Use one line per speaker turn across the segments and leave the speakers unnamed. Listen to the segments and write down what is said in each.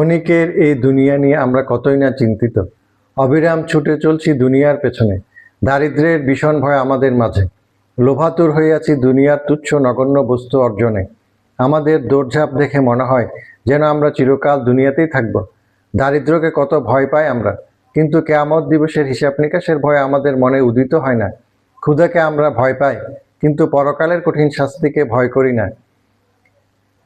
ক্ষণিকের এই দুনিয়া নিয়ে আমরা কতই না চিন্তিত। অবিরাম ছুটে চলছি দুনিয়ার পেছনে। দারিদ্র্যের ভীষণ ভয় আমাদের মাঝে। লোভাতুর হয়ে আছি দুনিয়ার তুচ্ছ নগণ্য বস্তু অর্জনে। আমাদের দৌড়ঝাঁপ দেখে মনে হয় যেন আমরা চিরকাল দুনিয়াতেই থাকব। দারিদ্র্যকে কত ভয় পাই আমরা, কিন্তু কেয়ামত দিবসের হিসাব নিকাশের ভয় আমাদের মনে উদিত হয় না। ক্ষুধাকে আমরা ভয় পাই, কিন্তু পরকালের কঠিন শাস্তিকে ভয় করি না।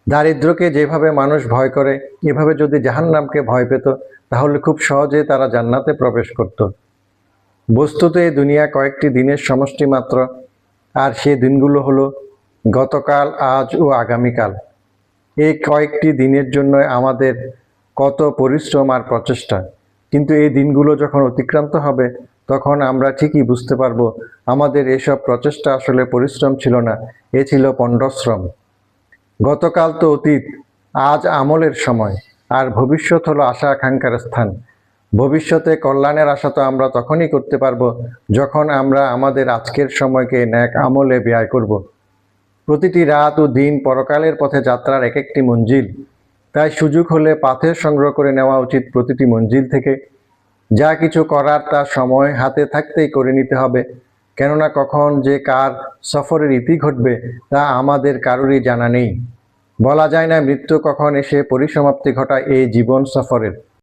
দারিদ্র্যকে যেভাবে মানুষ ভয় করে, এভাবে যদি জাহান্নামকে ভয় পেত, তাহলে খুব সহজে তারা জান্নাতে প্রবেশ করত। বস্তুত এই দুনিয়া কয়েকটি দিনের সমষ্টি মাত্র, আর সেই দিনগুলো হলো গতকাল, আজ ও আগামীকাল। এই কয়েকটি দিনের জন্য আমাদের কত পরিশ্রম আর প্রচেষ্টা। কিন্তু এই দিনগুলো যখন অতিক্রান্ত হবে, তখন আমরা ঠিকই বুঝতে পারব, আমাদের এসব প্রচেষ্টা আসলে পরিশ্রম ছিল না, এ ছিল পণ্ডশ্রম। গতকাল তো অতীত, আজ আমলের সময়, আর ভবিষ্যৎ হলো আশা আকাঙ্ক্ষার স্থান। ভবিষ্যতে কল্যাণের আশা তো আমরা তখনই করতে পারব যখন আমরা আমাদের আজকের সময়কে ন্যাক আমলে ব্যয় করব। প্রতিটি রাত ও দিন পরকালের পথে যাত্রার এক একটি মঞ্জিল। তাই সুযোগ হলে পাথের সংগ্রহ করে নেওয়া উচিত প্রতিটি মঞ্জিল থেকে। যা কিছু করার তার সময় হাতে থাকতেই করে নিতে হবে। কেননা কখন যে কার সফরের ইতি ঘটবে তা আমাদের কারোরই জানা নেই। বলা যায় না মৃত্যু কখন এসে পরিসমাপ্তি ঘটায় এই জীবন সফরের।